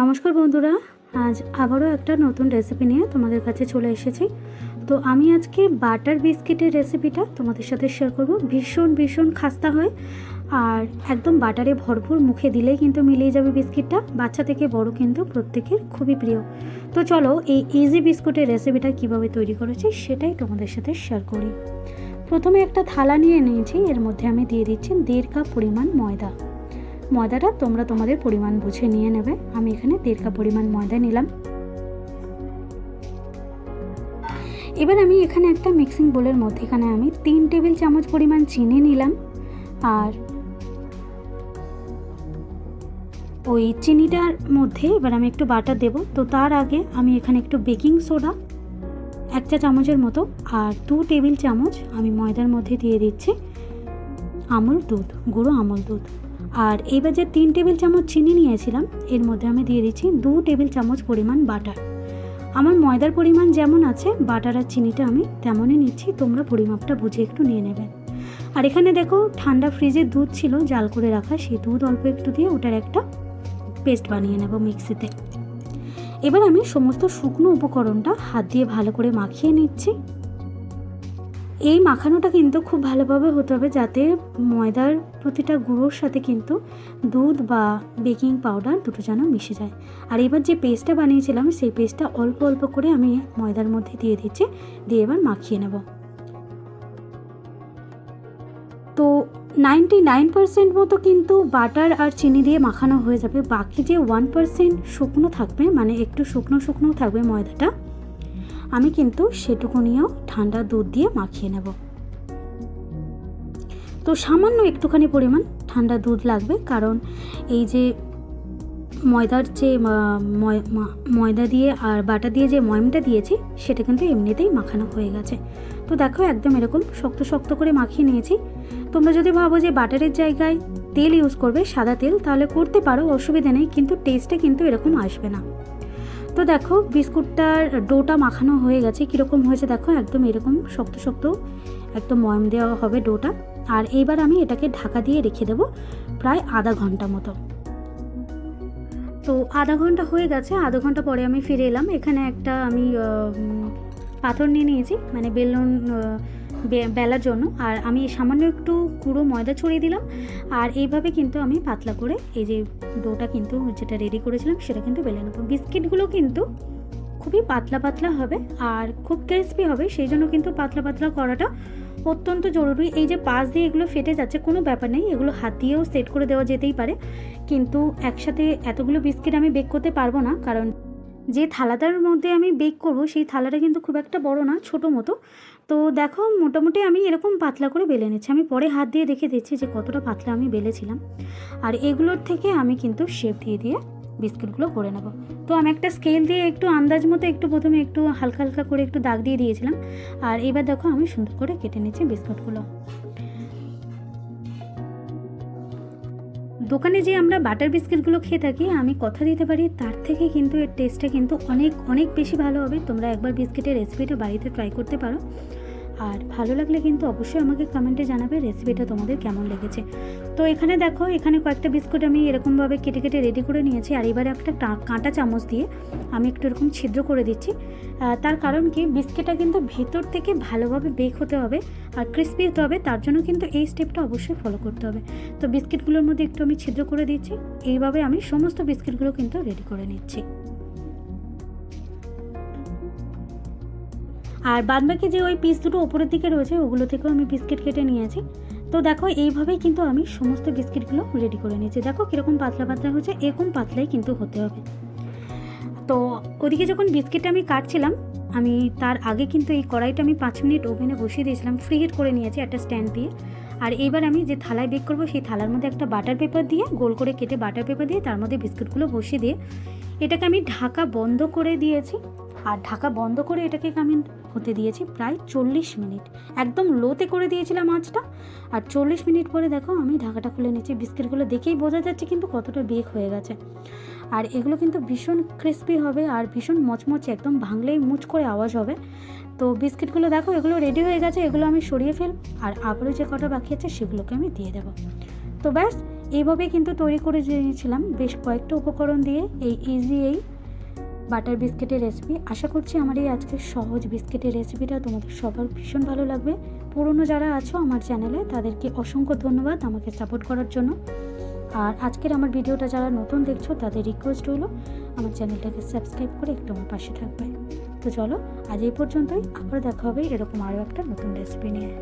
নমস্কার বন্ধুরা, আজ আবারও একটা নতুন রেসিপি নিয়ে তোমাদের কাছে চলে এসেছি। তো আমি আজকে বাটার বিস্কিটের রেসিপিটা তোমাদের সাথে শেয়ার করব। ভীষণ ভীষণ খাস্তা হয় আর একদম বাটারে ভরপুর মুখে দিলেই কিন্তু মিলিয়ে যাবে বিস্কিটটা বাচ্চা থেকে বড় কিন্তু প্রত্যেকের খুবই প্রিয়। তো চলো এই ইজি বিস্কুটের রেসিপিটা কীভাবে তৈরি করেছি সেটাই তোমাদের সাথে শেয়ার করি। প্রথমে একটা থালা নিয়ে নিয়েছি, এর মধ্যে আমি দিয়ে দিচ্ছি দেড় কাপ পরিমাণ ময়দা। ময়দাটা তোমরা তোমাদের পরিমাণ বুঝে নিয়ে নেবে। আমি এখানে দেড় কাপ পরিমাণ ময়দা নিলাম। এবার আমি এখানে একটা মিক্সিং বোলের মধ্যে এখানে আমি তিন টেবিল চামচ পরিমাণ চিনি নিলাম। আর ওই চিনিটার মধ্যে এবার আমি একটু বাটার দেব। তো তার আগে আমি এখানে একটু বেকিং সোডা, এক চা চামচের মতো, আর দু টেবিল চামচ আমি ময়দার মধ্যে দিয়ে দিচ্ছি আমল দুধ, গুঁড়ো আমল দুধ। আর এবার যে তিন টেবিল চামচ চিনি নিয়েছিলাম, এর মধ্যে আমি দিয়ে দিচ্ছি দু টেবিল চামচ পরিমাণ বাটার। আমার ময়দার পরিমাণ যেমন আছে, বাটার আর চিনিটা আমি তেমনই নিচ্ছি, তোমরা পরিমাপটা বুঝে একটু নিয়ে নেবে। আর এখানে দেখো, ঠান্ডা ফ্রিজে দুধ ছিল, জাল করে রাখা, সেই দুধ অল্প একটু দিয়ে ওটার একটা পেস্ট বানিয়ে নেব মিক্সিতে। এবার আমি সমস্ত শুকনো উপকরণটা হাত দিয়ে ভালো করে মাখিয়ে নিচ্ছি। এই মাখানোটা কিন্তু খুব ভালোভাবে হতে হবে যাতে ময়দার প্রতিটা গুঁড়োর সাথে কিন্তু দুধ বা বেকিং পাউডার দুটো যেন মিশে যায়। আর এবার যে পেস্টটা বানিয়েছিলাম, সেই পেস্টটা অল্প অল্প করে আমি ময়দার মধ্যে দিয়ে দিচ্ছি, দিয়ে এবার মাখিয়ে নেব। তো নাইনটি নাইন পার্সেন্ট মতো কিন্তু বাটার আর চিনি দিয়ে মাখানো হয়ে যাবে। বাকি যে ওয়ান পার্সেন্ট শুকনো থাকবে মানে একটু শুকনো শুকনো থাকবে ময়দাটা আমি কিন্তু সেটুকু নিয়েও ঠান্ডা দুধ দিয়ে মাখিয়ে নেব। তো সামান্য একটুখানি পরিমাণ ঠান্ডা দুধ লাগবে, কারণ এই যে ময়দার যে ময়দা দিয়ে আর বাটা দিয়ে যে ময়মটা দিয়েছি, সেটা কিন্তু এমনিতেই মাখানো হয়ে গেছে। তো দেখো একদম এরকম শক্ত শক্ত করে মাখিয়ে নিয়েছি। তোমরা যদি ভাবো যে বাটারের জায়গায় তেল ইউজ করবে, সাদা তেল, তাহলে করতে পারো, অসুবিধা নেই, কিন্তু টেস্টে কিন্তু এরকম আসবে না। তো দেখো, বিস্কুটটার ডোটা মাখানো হয়ে গেছে। কীরকম হয়েছে দেখো, একদম এরকম শক্ত শক্ত একদম ময়ম দেওয়া হবে ডোটা। আর এইবার আমি এটাকে ঢাকা দিয়ে রেখে দেবো প্রায় আধা ঘণ্টা মতো। তো আধা ঘণ্টা হয়ে গেছে, আধা ঘণ্টা পরে আমি ফিরে এলাম। এখানে একটা আমি পাথর নিয়ে নিয়েছি। মানে বেলুন বেলার জন্য। আর আমি সামান্য একটু গুঁড়ো ময়দা ছড়িয়ে দিলাম। আর এইভাবে কিন্তু আমি পাতলা করে এই যে ডোটা কিন্তু যেটা রেডি করেছিলাম সেটা কিন্তু বেলে নেব। বিস্কিটগুলো কিন্তু খুবই পাতলা পাতলা হবে আর খুব ক্রিসপি হবে, সেই জন্য কিন্তু পাতলা পাতলা করাটা অত্যন্ত জরুরি। এই যে পাশ দিয়ে এগুলো ফেটে যাচ্ছে কোনো ব্যাপার নেই, এগুলো হাত দিয়েও সেট করে দেওয়া যেতেই পারে। কিন্তু একসাথে এতগুলো বিস্কিট আমি বেক করতে পারব না, কারণ যে থালাটার মধ্যে আমি বেক করব, সেই থালাটা কিন্তু খুব একটা বড় না, ছোট মতো। তো দেখো, মোটামুটি আমি এরকম পাতলা করে বেলে নিচ্ছি। আমি পরে হাত দিয়ে দেখে দিচ্ছি যে কতটা পাতলা আমি বেলেছিলাম। আর এগুলোর থেকে আমি কিন্তু শেপ দিয়ে দিয়ে বিস্কুটগুলো করে নেব। তো আমি একটা স্কেল দিয়ে একটু আন্দাজ মতো একটু প্রথমে একটু হালকা হালকা করে একটু দাগ দিয়ে দিয়েছিলাম। আর এবার দেখো, আমি সুন্দর করে কেটে নিচ্ছি বিস্কুটগুলো। দোকানে যে আমরা বাটার বিস্কিটগুলো খেয়ে থাকি, আমি কথা দিতে পারি, তার থেকে কিন্তু এর টেস্টটা কিন্তু অনেক অনেক বেশি ভালো হবে। তোমরা একবার বিস্কিটের রেসিপিটা বাড়িতে ট্রাই করতে পারো। আর ভালো লাগলে কিন্তু অবশ্যই আমাকে কমেন্টে জানাবে রেসিপিটা তোমাদের কেমন লেগেছে। তো এখানে দেখো, এখানে কয়েকটা বিস্কুট আমি এরকমভাবে কেটে কেটে রেডি করে নিয়েছি। আর এবারে একটা কাঁটা চামচ দিয়ে আমি একটু এরকম ছিদ্র করে দিচ্ছি। তার কারণ কি, বিস্কিটটা কিন্তু ভেতর থেকে ভালোভাবে বেক হতে হবে আর ক্রিস্পি হতে হবে, তার জন্য কিন্তু এই স্টেপটা অবশ্যই ফলো করতে হবে। তো বিস্কিটগুলোর মধ্যে একটু আমি ছিদ্র করে দিচ্ছি। এইভাবে আমি সমস্ত বিস্কিটগুলো কিন্তু রেডি করে নিচ্ছি। আর বাদবাকি যে ওই পিস দুটো ওপরের দিকে রয়েছে, ওগুলো থেকেও আমি বিস্কিট কেটে নিয়েছি। তো দেখো, এইভাবেই কিন্তু আমি সমস্ত বিস্কিটগুলো রেডি করে নিয়েছি। দেখো কীরকম পাতলা পাতলা হয়েছে, এরকম পাতলাই কিন্তু হতে হবে। তো ওদিকে যখন বিস্কিটটা আমি কাটছিলাম, আমি তার আগে কিন্তু এই কড়াইটা আমি পাঁচ মিনিট ওভেনে বসিয়ে দিয়েছিলাম ফ্রি হিট করে নিয়েছি একটা স্ট্যান্ড দিয়ে। আর এইবার আমি যে থালায় বেক করব, সেই থালার মধ্যে একটা বাটার পেপার দিয়ে, গোল করে কেটে বাটার পেপার দিয়ে তার মধ্যে বিস্কুটগুলো বসিয়ে দিয়ে, এটাকে আমি ঢাকা বন্ধ করে দিয়েছি। আর ঢাকা বন্ধ করে এটাকে আমি হতে দিয়েছি প্রায় চল্লিশ মিনিট। একদম লোতে করে দিয়েছিলাম মাছটা আর চল্লিশ মিনিট পরে দেখো আমি ঢাকাটা খুলে নিয়েছি, বিস্কিটগুলো দেখেই বোঝা যাচ্ছে কিন্তু কতটা বেক হয়ে গেছে। আর এগুলো কিন্তু ভীষণ ক্রিস্পি হবে আর ভীষণ মচমচে, একদম ভাঙলেই মুচ করে আওয়াজ হবে। তো বিস্কিটগুলো দেখো, এগুলো রেডি হয়ে গেছে, এগুলো আমি সরিয়ে ফেল, আর আবারও যে কটা বাকি আছে সেগুলোকে আমি দিয়ে দেবো। তো ব্যাস এইভাবে কিন্তু তৈরি করে নিয়েছিলাম বেশ কয়েকটা উপকরণ দিয়ে, এই ইজি এই বাটার বিস্কিটের রেসিপি আশা করছি আমার এই আজকের সহজ বিস্কিটের রেসিপিটা তোমাদের সবার ভীষণ ভালো লাগবে। পুরনো যারা আছো আমার চ্যানেলে তাদেরকে অসংখ্য ধন্যবাদ আমাকে সাপোর্ট করার জন্য। আর আজকের আমার ভিডিওটা যারা নতুন দেখছ, তাদের রিকোয়েস্ট হলো আমার চ্যানেলটাকে সাবস্ক্রাইব করে একটু আমার পাশে থাকবে। তো চলো, আজ এই পর্যন্তই, আবার দেখা হবে এরকম আরও একটা নতুন রেসিপি নিয়ে।